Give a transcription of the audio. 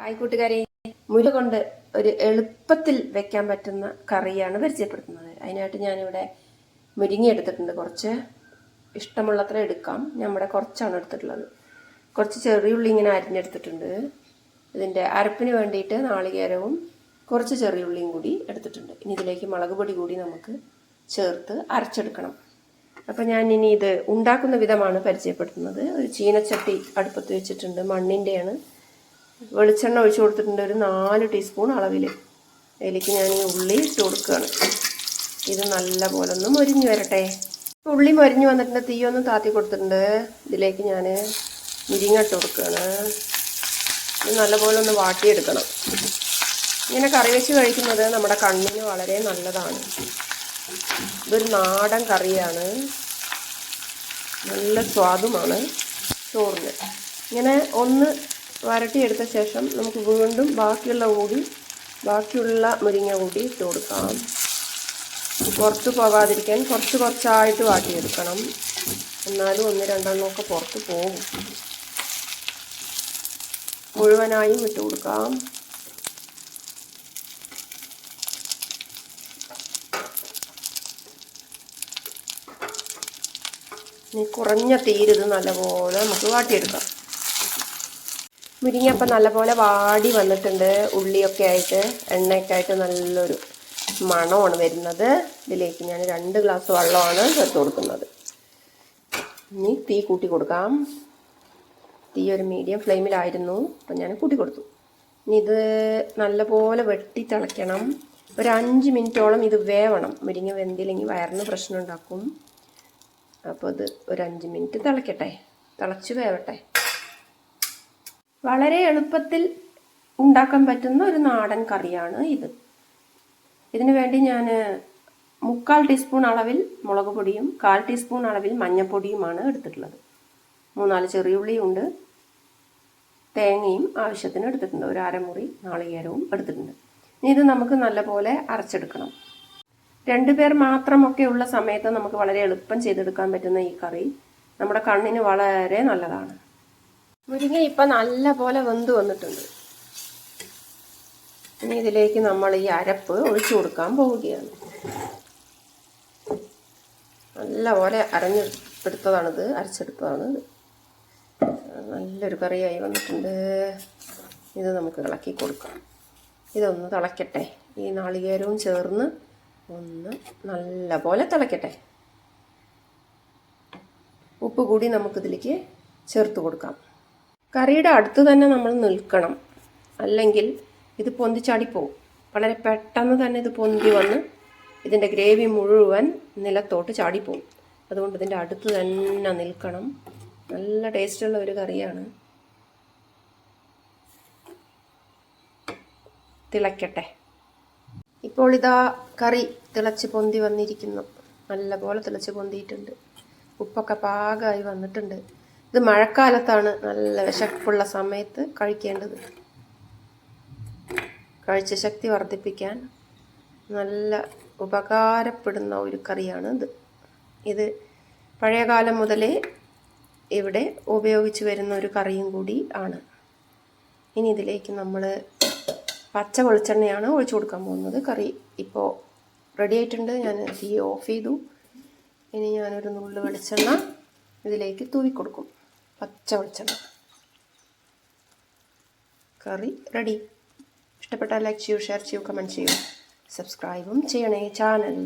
Hi കൂട്ടുകാരെ മുല കൊണ്ട് ഒരു എളുപ്പത്തിൽ വെക്കാൻ പറ്റുന്ന കറിയാണ് പരിചയപ്പെടുത്തുന്നത്. അതിനായിട്ട് ഞാനിവിടെ മുരിങ്ങ എടുത്തിട്ടുണ്ട്. കുറച്ച് ഇഷ്ടമുള്ളത്ര എടുക്കാം. നമ്മുടെ കുറച്ചാണ് എടുത്തിട്ടുള്ളത്. കുറച്ച് ചെറിയുള്ളി ഇങ്ങനെ അരിഞ്ഞെടുത്തിട്ടുണ്ട്. ഇതിന്റെ അരപ്പിന് വേണ്ടിയിട്ട് നാളികേരവും കുറച്ച് ചെറിയുള്ളിയും കൂടി എടുത്തിട്ടുണ്ട്. ഇനി ഇതിലേക്ക് മുളക് പൊടി കൂടി നമുക്ക് ചേർത്ത് അരച്ചെടുക്കണം. അപ്പം ഞാൻ ഇനി ഇത് ഉണ്ടാക്കുന്ന വിധമാണ് പരിചയപ്പെടുത്തുന്നത്. ഒരു ചീനച്ചട്ടി അടുപ്പത്ത് വെച്ചിട്ടുണ്ട്. മണ്ണിന്റെയാണ് വെളിച്ചെണ്ണ ഒഴിച്ചു കൊടുത്തിട്ടുണ്ട് ഒരു നാല് ടീസ്പൂൺ അളവിൽ. അതിലേക്ക് ഞാൻ ഈ ഉള്ളി ഇട്ട് കൊടുക്കുകയാണ്. ഇത് നല്ല പോലെ ഒന്ന് മൊരിഞ്ഞ് വരട്ടെ. ഉള്ളി മൊരിഞ്ഞ് വന്നിട്ടുണ്ട് തീയൊന്നും താത്തി കൊടുത്തിട്ടുണ്ട്. ഇതിലേക്ക് ഞാൻ മുരിങ്ങ ഇട്ട് കൊടുക്കുകയാണ്. ഇത് നല്ലപോലെ ഒന്ന് വാട്ടിയെടുക്കണം. ഇങ്ങനെ കറി വെച്ച് കഴിക്കുന്നത് നമ്മുടെ കണ്ണിന് വളരെ നല്ലതാണ്. ഇതൊരു നാടൻ കറിയാണ്. നല്ല സ്വാദുമാണ് ചോറിന്. ഇങ്ങനെ ഒന്ന് വരട്ടിയെടുത്ത ശേഷം നമുക്ക് വീണ്ടും ബാക്കിയുള്ള കൂടി ബാക്കിയുള്ള മുരിങ്ങ കൂടി ഇട്ട് കൊടുക്കാം പുറത്ത് പോകാതിരിക്കാൻ കുറച്ച് കുറച്ചായിട്ട് വാട്ടിയെടുക്കണം. എന്നാലും ഒന്ന് രണ്ടെണ്ണമൊക്കെ പുറത്ത് പോകും. മുഴുവനായും ഇട്ട് കൊടുക്കാം. ഇനി കുറഞ്ഞ തീരുത് നല്ലപോലെ നമുക്ക് വാട്ടിയെടുക്കാം. മുരിങ്ങ അപ്പം നല്ലപോലെ വാടി വന്നിട്ടുണ്ട്. ഉള്ളിയൊക്കെ ആയിട്ട് എണ്ണയൊക്കെ ആയിട്ട് നല്ലൊരു മണമാണ് വരുന്നത്. ഇതിലേക്ക് ഞാൻ രണ്ട് ഗ്ലാസ് വെള്ളമാണ് ചേർത്ത് കൊടുക്കുന്നത്. ഇനി തീ കൂട്ടി കൊടുക്കാം. തീ ഒരു മീഡിയം ഫ്ലെയിമിലായിരുന്നു. അപ്പം ഞാൻ കൂട്ടി കൊടുത്തു. ഇനി ഇത് നല്ലപോലെ വെട്ടി തിളയ്ക്കണം. ഒരു അഞ്ച് മിനിറ്റോളം ഇത് വേവണം. മുരിങ്ങ വെന്തില്ലെങ്കിൽ വയറിന് പ്രശ്നം ഉണ്ടാക്കും. അപ്പോൾ ഇത് ഒരു അഞ്ച് മിനിറ്റ് തിളയ്ക്കട്ടെ. തിളച്ച് വേവട്ടെ. വളരെ എളുപ്പത്തിൽ ഉണ്ടാക്കാൻ പറ്റുന്ന ഒരു നാടൻ കറിയാണ് ഇത്. ഇതിനു വേണ്ടി ഞാൻ മുക്കാൽ ടീസ്പൂൺ അളവിൽ മുളക് പൊടിയും കാൽ ടീസ്പൂൺ അളവിൽ മഞ്ഞൾപ്പൊടിയുമാണ് എടുത്തിട്ടുള്ളത്. മൂന്നാൽ ചെറിയുള്ളിയുണ്ട് തേങ്ങയും ആവശ്യത്തിന് എടുത്തിട്ടുണ്ട്. ഒരു അരമുറി നാളികേരവും എടുത്തിട്ടുണ്ട്. ഇനി ഇത് നമുക്ക് നല്ലപോലെ അരച്ചെടുക്കണം. രണ്ടു പേർ മാത്രമൊക്കെ ഉള്ള സമയത്ത് നമുക്ക് വളരെ എളുപ്പം ചെയ്തെടുക്കാൻ പറ്റുന്ന ഈ കറി നമ്മുടെ കണ്ണിന് വളരെ നല്ലതാണ്. മുരിങ്ങ ഇപ്പം നല്ല പോലെ വെന്ത് വന്നിട്ടുണ്ട്. ഇനി ഇതിലേക്ക് നമ്മൾ ഈ അരപ്പ് ഒഴിച്ചു കൊടുക്കാൻ പോവുകയാണ്. നല്ല പോലെ അരഞ്ഞെടുത്തതാണിത് അരച്ചെടുത്തതാണ്. നല്ലൊരു കറിയായി വന്നിട്ടുണ്ട്. ഇത് നമുക്ക് ഇളക്കി കൊടുക്കാം. ഇതൊന്ന് തിളയ്ക്കട്ടെ ഈ നാളികേരവും ചേർന്ന് ഒന്ന് നല്ല പോലെ തിളയ്ക്കട്ടെ ഉപ്പ് കൂടി നമുക്കിതിലേക്ക് ചേർത്ത് കൊടുക്കാം. കറിയുടെ അടുത്ത് തന്നെ നമ്മൾ നിൽക്കണം. അല്ലെങ്കിൽ ഇത് പൊന്തിച്ചാടിപ്പോവും വളരെ പെട്ടെന്ന് തന്നെ ഇത് പൊന്തി വന്ന് ഇതിന്റെ ഗ്രേവി മുഴുവൻ നിലത്തോട്ട് ചാടിപ്പോവും. അതുകൊണ്ട് ഇതിന്റെ അടുത്ത് തന്നെ നിൽക്കണം. നല്ല ടേസ്റ്റുള്ള ഒരു കറിയാണ്. തിളയ്ക്കട്ടെ ഇപ്പോൾ ഇതാ കറി തിളച്ച് പൊന്തി വന്നിരിക്കുന്നു. നല്ലപോലെ തിളച്ച് പൊന്തിയിട്ടുണ്ട്. ഉപ്പൊക്കെ പാകമായി വന്നിട്ടുണ്ട്. ഇത് മഴക്കാലത്താണ് നല്ല വിശപ്പുള്ള സമയത്ത് കഴിക്കേണ്ടത്. കഴിച്ച ശക്തി വർദ്ധിപ്പിക്കാൻ നല്ല ഉപകാരപ്പെടുന്ന ഒരു കറിയാണ് ഇത്. ഇത് പഴയകാലം മുതലേ ഇവിടെ ഉപയോഗിച്ച് വരുന്ന ഒരു കറിയും കൂടി ആണ്. ഇനി ഇതിലേക്ക് നമ്മൾ പച്ച വെളിച്ചെണ്ണയാണ് ഒഴിച്ചു കൊടുക്കാൻ പോകുന്നത്. കറി ഇപ്പോൾ റെഡി ആയിട്ടുണ്ട്. ഞാൻ തീ ഓഫ് ചെയ്തു. ഇനി ഞാനൊരു നുള്ളു വെളിച്ചെണ്ണ ഇതിലേക്ക് തൂവി കൊടുക്കും പച്ച വെളിച്ചെണ്ണ. കറി റെഡി ഇഷ്ടപ്പെട്ടാൽ ലൈക്ക് ചെയ്യൂ ഷെയർ ചെയ്യൂ കമന്റ് ചെയ്യൂ. സബ്സ്ക്രൈബും ചെയ്യണേ ചാനൽ